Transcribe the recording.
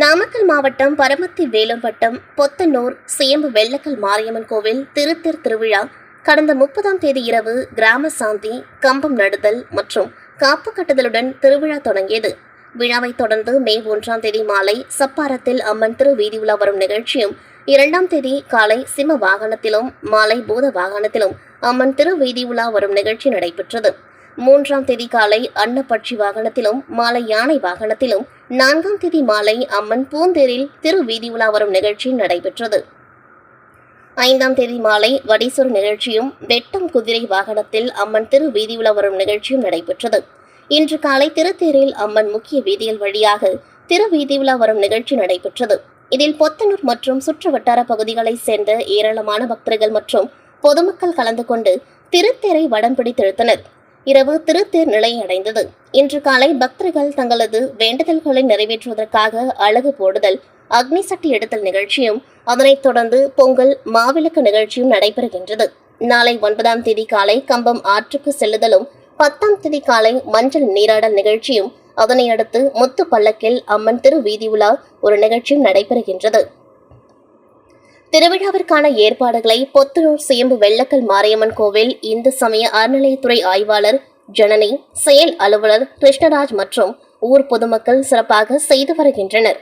நாமக்கல் மாவட்டம் பரமத்தி வேலம்பட்டம் பொத்தனூர் சேம்பு வெள்ளக்கல் மாரியம்மன் கோவில் திருத்தேர் திருவிழா கடந்த முப்பதாம் தேதி இரவு கிராம சாந்தி கம்பம் நடுதல் மற்றும் காப்பு கட்டுதலுடன் திருவிழா தொடங்கியது. விழாவைத் தொடர்ந்து மே ஒன்றாம் தேதி மாலை சப்பாரத்தில் அம்மன் திரு வீதி உலா வரும் நிகழ்ச்சியும் இரண்டாம் தேதி காலை சிம்ம வாகனத்திலும் மாலை பூத வாகனத்திலும் அம்மன் திரு வீதி உலா வரும் நிகழ்ச்சி நடைபெற்றது. மூன்றாம் தேதி காலை அன்னப்பட்சி வாகனத்திலும் மாலை யானை வாகனத்திலும் நான்காம் தேதி மாலை அம்மன் பூந்தேரில் திரு வீதி உலா வரும் நிகழ்ச்சி நடைபெற்றது. ஐந்தாம் தேதி மாலை வடீஸ்வர நிகழ்ச்சியும் வெட்டம் குதிரை வாகனத்தில் அம்மன் திரு வீதி உலா வரும் நிகழ்ச்சியும் நடைபெற்றது. இன்று காலை திருத்தேரில் அம்மன் முக்கிய வீதியில் வழியாக திரு வீதி உலா வரும் நிகழ்ச்சி நடைபெற்றது. இதில் பொத்தனூர் மற்றும் சுற்று வட்டார பகுதிகளைச் சேர்ந்த ஏராளமான பக்தர்கள் மற்றும் பொதுமக்கள் கலந்து கொண்டு திருத்தேரை வடம் பிடித்தெழுத்தனர் இரவு திருத்தேர் நிலையடைந்தது. இன்று காலை பக்தர்கள் தங்களது வேண்டுதல்களை நிறைவேற்றுவதற்காக அழகு போடுதல் அக்னி சட்டி எடுத்தல் நிகழ்ச்சியும் அதனைத் தொடர்ந்து பொங்கல் மாவிளக்கு நிகழ்ச்சியும் நடைபெறுகின்றது. நாளை ஒன்பதாம் தேதி காலை கம்பம் ஆற்றுக்கு செல்லுதலும் பத்தாம் தேதி காலை மஞ்சள் நீராடல் நிகழ்ச்சியும் அதனை அடுத்து முத்து பல்லக்கில் அம்மன் திரு வீதி உலா ஒரு நிகழ்ச்சியும் நடைபெறுகின்றது. திருவிழாவிற்கான ஏற்பாடுகளை பொத்தனூர் சேம்பு வெள்ளக்கல் மாரியம்மன் கோவில் இந்து சமய அறநிலையத்துறை ஆய்வாளர் ஜனனி செயல் அலுவலர் கிருஷ்ணராஜ் மற்றும் ஊர் பொதுமக்கள் சிறப்பாக செய்து வருகின்றனர்.